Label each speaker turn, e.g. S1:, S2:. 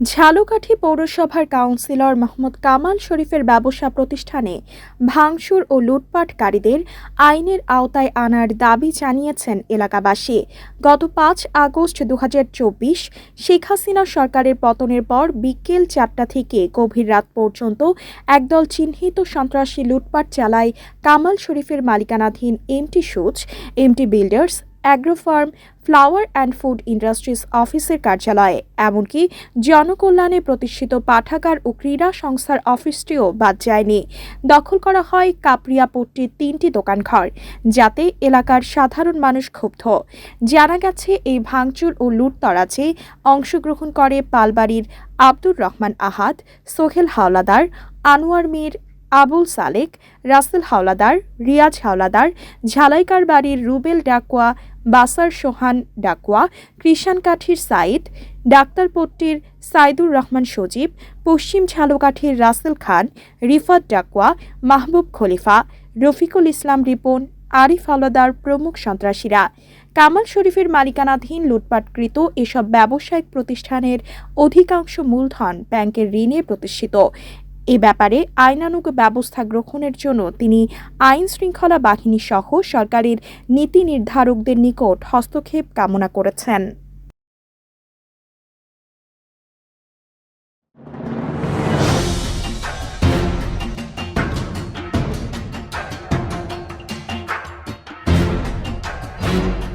S1: ঝালকাঠি পৌরসভার কাউন্সিলর মোহাম্মদ কামাল শরীফের ব্যবসা প্রতিষ্ঠানে ভাঙচুর ও লুটপাটকারীদের আইনের আওতায় আনার দাবি জানিয়েছেন এলাকাবাসী। গত পাঁচ আগস্ট দু হাজার চব্বিশ শেখ হাসিনা সরকারের পতনের পর বিকেল চারটা থেকে গভীর রাত পর্যন্ত একদল চিহ্নিত সন্ত্রাসী লুটপাট চালায় কামাল শরীফের মালিকানাধীন MT such, MT builders agro farm flower and food industries অফিসের কার্যালয়ে। এমনকি জনকল্যাণে প্রতিষ্ঠিত পাঠাগার ও ক্রীড়া সংস্থার অফিসটিও বাদ যায়নি। দখল করা হয় কাপড়িয়াপট্টির তিনটি দোকানঘর, যাতে এলাকার সাধারণ মানুষ ক্ষুব্ধ। জানা গেছে, এই ভাঙচুর ও লুটতরাজে অংশগ্রহণ করে পালবাড়ির আব্দুর রহমান আহাদ, সোহেল হাওলাদার, আনোয়ার মীর আবুল সালেক, রাসেল হাওলাদার, রিয়াজ হাওলাদার ঝালাইকার বাড়ির রুবেল ডাকুয়া বাসার সোহান ডাকুয়া কৃষাণ কাঠির সাইদ ডাক্তারপট্টির সাইদুর রহমান সজীব, পশ্চিম ঝালকাঠির রাসেল খান, রিফাত ডাকুয়া মাহবুব খলিফা, রফিকুল ইসলাম রিপন, আরিফ হাওলাদার প্রমুখ সন্ত্রাসীরা। কামাল শরীফের মালিকানাধীন লুটপাটকৃত এসব ব্যবসায়িক প্রতিষ্ঠানের অধিকাংশ মূলধন ব্যাংকের ঋণে প্রতিষ্ঠিত। এ ব্যাপারে আইনানুগ ব্যবস্থা গ্রহণের জন্য তিনি আইন শৃঙ্খলা বাহিনী সহ সরকারের নীতি নির্ধারকদের নিকট হস্তক্ষেপ কামনা করেছেন। thank you